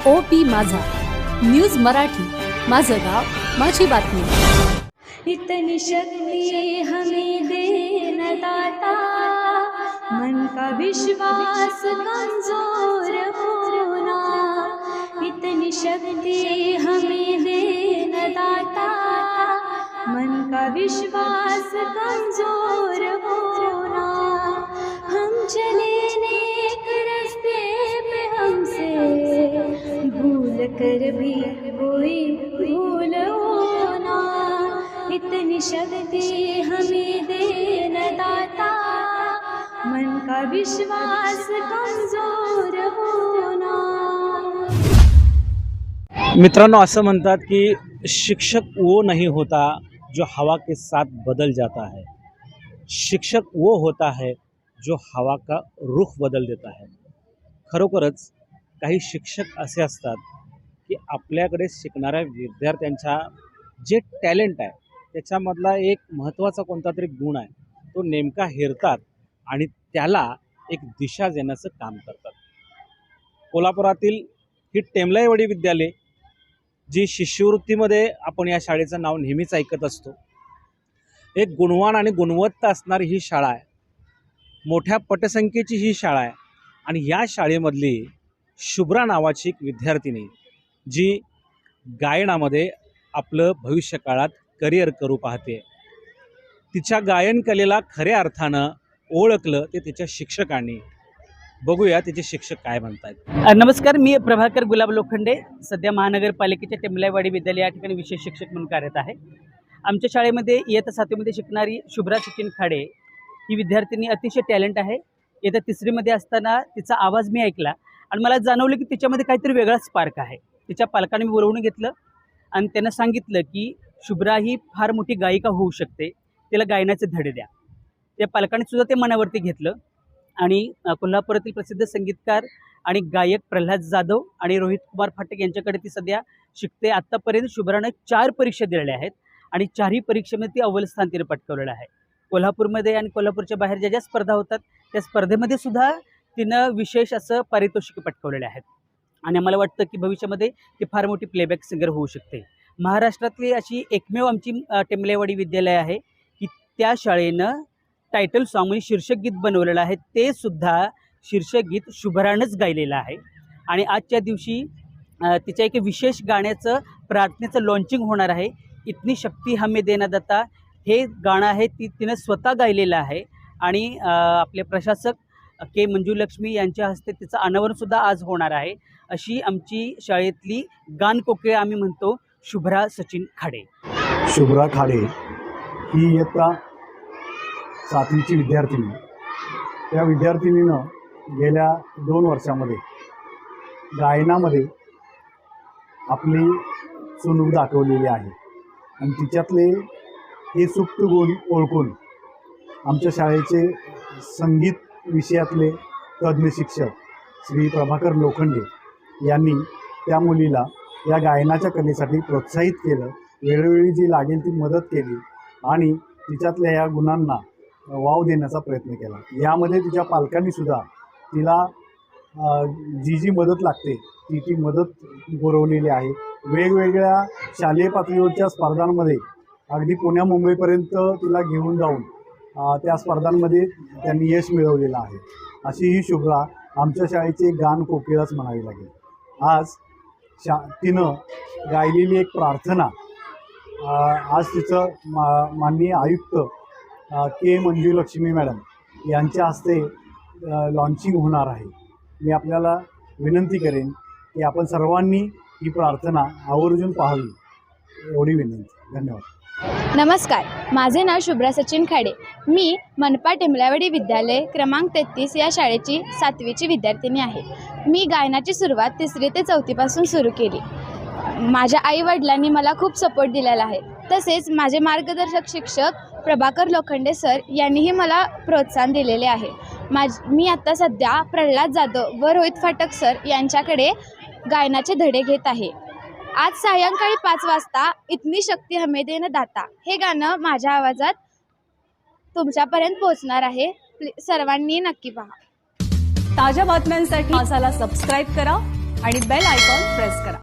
ओ पी माझा, न्यूज़ मराठी, माझं गाव, माझी बातमी. इतनी शक्ति हमें दे न दाता, मन का विश्वास कमज़ोर होना। इतनी शक्ति हमें दे न दाता, मन का विश्वास कमज़ोर होना। भी कोई भूल होना। इतनी शक्ति हमें दे न दाता। मन का विश्वास कमज़ोर होना। असं म्हणतात की शिक्षक वो नहीं होता जो हवा के साथ बदल जाता है। शिक्षक वो होता है जो हवा का रुख बदल देता है। खरोखरच, काही शिक्षक असे की आपल्याकडे शिकणाऱ्या विद्यार्थ्यांच्या जे टॅलेंट आहे त्याच्यामधला एक महत्त्वाचा कोणता तरी गुण आहे तो नेमका हेरतात आणि त्याला एक दिशा देण्याचं काम करतात. कोल्हापुरातील ही टेमलाईवाडी विद्यालय जी शिष्यवृत्तीमध्ये आपण या शाळेचं नाव नेहमीच ऐकत असतो एक गुणवान आणि गुणवत्ता असणारी ही शाळा आहे. मोठ्या पटसंख्येची ही शाळा आहे आणि या शाळेमधली शुभ्रा नावाची एक विद्यार्थिनी जी गायनामध्ये आपलं भविष्यकाळात करिअर करू पाहते. तिच्या गायन कलेला खऱ्या अर्थानं ओळखलं ते तिच्या शिक्षकांनी. बघूया तिचे शिक्षक काय म्हणतात नमस्कार मी प्रभाकर गुलाब लोखंडे सध्या महानगरपालिकेच्या टेमलाईवाडी विद्यालय या ठिकाणी विशेष शिक्षक म्हणून कार्यरत आहे. आमच्या शाळेमध्ये इयत्ता सातवीमध्ये शिकणारी शुभ्रा सचिन खाडे ही विद्यार्थिनी अतिशय टॅलेंट आहे. इयत्ता तिसरीमध्ये असताना तिचा आवाज मी ऐकला आणि मला जाणवलं की तिच्यामध्ये काहीतरी वेगळा स्पार्क आहे. तिच्या पालकांनी बोलवून घेतलं आणि त्यांना सांगितलं की शुभ्रा ही फार मोठी गायिका होऊ शकते. तिला गायनाचे धडे द्या. त्या पालकांनी सुद्धा ते मनावरती घेतलं आणि कोल्हापुरातील प्रसिद्ध संगीतकार आणि गायक प्रल्हाद जाधव आणि रोहित कुमार फाटक यांच्याकडे ती सध्या शिकते. आत्तापर्यंत शुभ्रानं चार परीक्षा दिलेल्या आहेत आणि चारही परीक्षेमध्ये ती अव्वल स्थान तिने पटकवलेलं आहे. कोल्हापूरमध्ये आणि कोल्हापूरच्या बाहेर ज्या ज्या स्पर्धा होतात त्या स्पर्धेमध्ये सुद्धा तिनं विशेष असं पारितोषिक पटकवलेले आहेत. आणि आम्हाला वाटतं की भविष्यामध्ये ती फार मोठी प्लेबॅक सिंगर होऊ शकते. महाराष्ट्रातली अशी एकमेव आमची अ, टेंबलेवाडी विद्यालय आहे की त्या शाळेनं टायटल सॉन्ग म्हणजे शीर्षक गीत बनवलेलं आहे. ते सुद्धा शीर्षकगीत शुभरानच शुभरानंच गायलेलं आहे. आणि आजच्या दिवशी तिच्या एक विशेष गाण्याचं प्रार्थनेचं लॉन्चिंग होणार आहे. इतनी शक्ती हमें देना दत्ता हे गाणं आहे ती तिनं स्वतः गायलेलं आहे. आणि आपले प्रशासक के मंजुलक्ष्मी यांच्या हस्ते तिचं अनावरणसुद्धा आज होणार आहे. अशी आमची शाळेतली गान आम्ही म्हणतो शुभ्रा सचिन खाडे. शुभ्रा खाडे ही इयत्ता सातवीची विद्यार्थिनी. त्या विद्यार्थिनीनं गेल्या दोन वर्षामध्ये गायनामध्ये आपली चुनूक दाखवलेली आहे. आणि तिच्यातले हे सुप्त गुण ओळखून आमच्या शाळेचे संगीत विषयातले तज्ज्ञ शिक्षक श्री प्रभाकर लोखंडे यांनी त्या मुलीला या गायनाच्या कलेसाठी प्रोत्साहित केलं. वेळोवेळी जी लागेल ती मदत केली आणि तिच्यातल्या या गुणांना वाव देण्याचा प्रयत्न केला. यामध्ये तिच्या पालकांनीसुद्धा तिला जी जी मदत लागते ती ती मदत पुरवलेली आहे. वेगवेगळ्या शालेय पातळीवरच्या स्पर्धांमध्ये अगदी पुण्या मुंबईपर्यंत तिला घेऊन जाऊन त्या स्पर्धांमध्ये त्यांनी यश मिळवलेलं आहे. अशी ही शुभ्रा आमच्या शाळेची गान कोकिळाच म्हणावी लागेल. आज शा तिनं गायलेली एक प्रार्थना आज तिचं मा माननीय आयुक्त के मंजुलक्ष्मी मॅडम यांच्या हस्ते लॉन्चिंग होणार आहे. मी आपल्याला विनंती करेन की आपण सर्वांनी ही प्रार्थना आवर्जून पाहावी. एवढी विनंती. धन्यवाद. नमस्कार माझे नाव शुभ्रा सचिन खाडे. मी मनपा टिमल्यावडी विद्यालय क्रमांक तेहतीस या शाळेची सातवीची विद्यार्थिनी आहे. मी गायनाची सुरुवात तिसरी ते चौथीपासून सुरू केली. माझ्या आईवडिलांनी मला खूप सपोर्ट दिलेला आहे. तसेच माझे मार्गदर्शक शिक्षक प्रभाकर लोखंडे सर यांनीही मला प्रोत्साहन दिलेले आहे. माझ मी आत्ता सध्या प्रल्हाद जाधव व रोहित फाटक सर यांच्याकडे गायनाचे धडे घेत आहे. आज सायंकाळी पाच वाजता इतनी शक्ती हमे देन दाता. हे गाणं माझ्या आवाजात तुमच्यापर्यंत पोहोचणार आहे. सर्वांनी नक्की पहा. ताज्या बातम्यांसाठी मासाला सबस्क्राईब करा आणि बेल आयकॉन प्रेस करा.